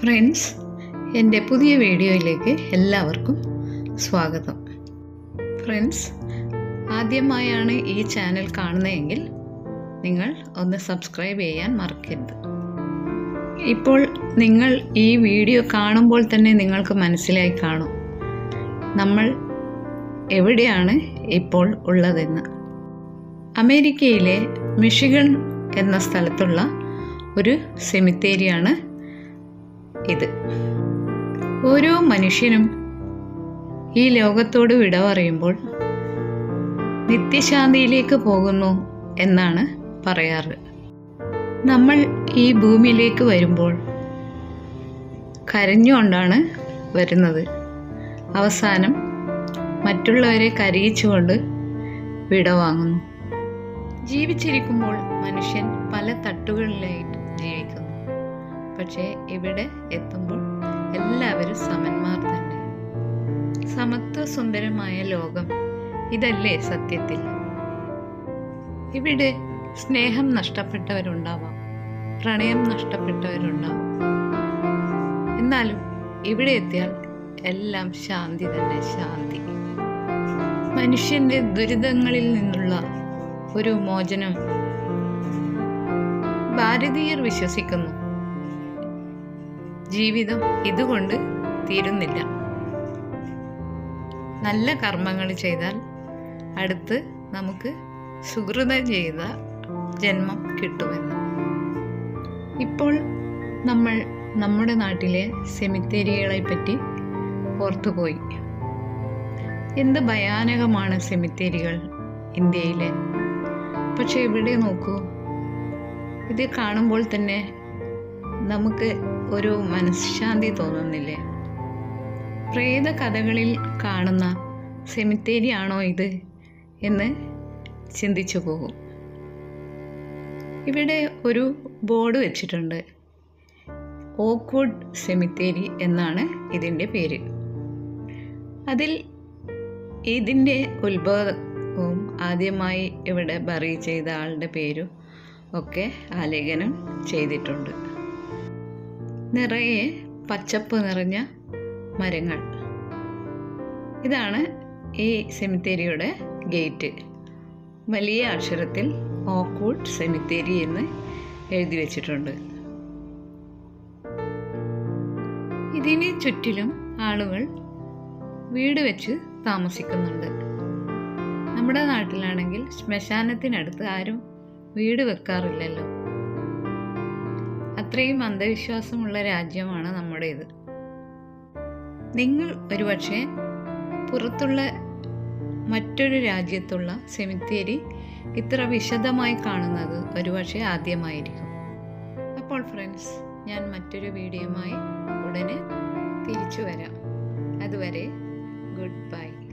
Friends എന്റെ പുതിയ വീഡിയോയിലേക്ക് എല്ലാവർക്കും സ്വാഗതം. ഫ്രണ്ട്സ് ആദ്യമായാണ് ഈ ചാനൽ കാണുന്നതെങ്കിൽ നിങ്ങൾ ഒന്ന് സബ്സ്ക്രൈബ് ചെയ്യാൻ മറക്കരുത്. ഇപ്പോൾ നിങ്ങൾ ഈ വീഡിയോ കാണുമ്പോൾ തന്നെ നിങ്ങൾക്ക് മനസ്സിലായി കാണും. നമ്മൾ എവിടെയാണ് ഇപ്പോൾ ഉള്ളതെന്ന്. അമേരിക്കയിലെ മിഷിഗൺ എന്ന സ്ഥലത്തുള്ള ഒരു സെമിത്തേരിയാണ് ഇത്. ഓരോ മനുഷ്യനും ഈ ലോകത്തോട് വിട പറയുമ്പോൾ നിത്യശാന്തിയിലേക്ക് പോകുന്നു എന്നാണ് പറയാറ്. നമ്മൾ ഈ ഭൂമിയിലേക്ക് വരുമ്പോൾ കരഞ്ഞുകൊണ്ടാണ് വരുന്നത്. അവസാനം മറ്റുള്ളവരെ കരയിച്ചുകൊണ്ട് വിട വാങ്ങുന്നു. ജീവിച്ചിരിക്കുമ്പോൾ മനുഷ്യൻ പല തട്ടുകളിലായിട്ട് ജീവിക്കുന്നു. പക്ഷേ ഇവിടെ എത്തുമ്പോൾ എല്ലാവരും സമന്മാർ തന്നെ. സമത്വ സുന്ദരമായ ലോകം ഇതല്ലേ സത്യത്തിൽ? ഇവിടെ സ്നേഹം നഷ്ടപ്പെട്ടവരുണ്ടാവാം പ്രണയം നഷ്ടപ്പെട്ടവരുണ്ടാവാം. എന്നാലും ഇവിടെ എത്തിയാൽ എല്ലാം ശാന്തി തന്നെ ശാന്തി. മനുഷ്യന്റെ ദുരിതങ്ങളിൽ നിന്നുള്ള ഒരു മോചനം ഭാരതീയർ വിശ്വസിക്കുന്നു. ജീവിതം ഇതുകൊണ്ട് തീരുന്നില്ല. നല്ല കർമ്മങ്ങൾ ചെയ്താൽ അടുത്ത് നമുക്ക് സുഹൃതം ചെയ്ത ജന്മം കിട്ടുമെന്ന്. ഇപ്പോൾ നമ്മൾ നമ്മുടെ നാട്ടിലെ സെമിത്തേരികളെ പറ്റി ഓർത്തുപോയി. എന്ത് ഭയാനകമാണ് സെമിത്തേരികൾ ഇന്ത്യയിലെ. പക്ഷെ ഇവിടെ നോക്കൂ. ഇത് കാണുമ്പോൾ തന്നെ നമുക്ക് ഒരു മനഃശാന്തി തോന്നുന്നില്ലേ? പ്രേത കഥകളിൽ കാണുന്ന സെമിത്തേരി ആണോ ഇത്? എന്ന് ചിന്തിച്ചു പോകും. ഇവിടെ ഒരു ബോർഡ് വെച്ചിട്ടുണ്ട്. ഓക്വുഡ് സെമിത്തേരി എന്നാണ് ഇതിന്റെ പേര്. അതിൽ ഇതിന്റെ ഉത്ഭവവും ആദ്യമായി ഇവിടെ ബറി ചെയ്ത ആളുടെ പേരും ഒക്കെ ആലേഖനം ചെയ്തിട്ടുണ്ട്. നിറയെ പച്ചപ്പ് നിറഞ്ഞ മരങ്ങൾ. ഇതാണ് ഈ സെമിത്തേരിയുടെ ഗേറ്റ്. വലിയ അക്ഷരത്തിൽ ഓക്കൂട്ട് സെമിത്തേരി എന്ന് എഴുതി വച്ചിട്ടുണ്ട്. ഇതിന് ചുറ്റിലും ആളുകൾ വീട് വെച്ച് താമസിക്കുന്നുണ്ട്. നമ്മുടെ നാട്ടിലാണെങ്കിൽ ശ്മശാനത്തിനടുത്ത് ആരും വീട് വെക്കാറില്ലല്ലോ. അത്രയും അന്ധവിശ്വാസമുള്ള രാജ്യമാണ് നമ്മുടേത്. നിങ്ങൾ ഒരുപക്ഷെ പുറത്തുള്ള മറ്റൊരു രാജ്യത്തുള്ള സെമിത്തേരി ഇത്ര വിശദമായി കാണുന്നത് ഒരുപക്ഷെ ആദ്യമായിരിക്കും. അപ്പോൾ ഫ്രണ്ട്സ് ഞാൻ മറ്റൊരു വീഡിയോയുമായി ഉടനെ തിരിച്ചു വരാം. അതുവരെ ഗുഡ് ബൈ.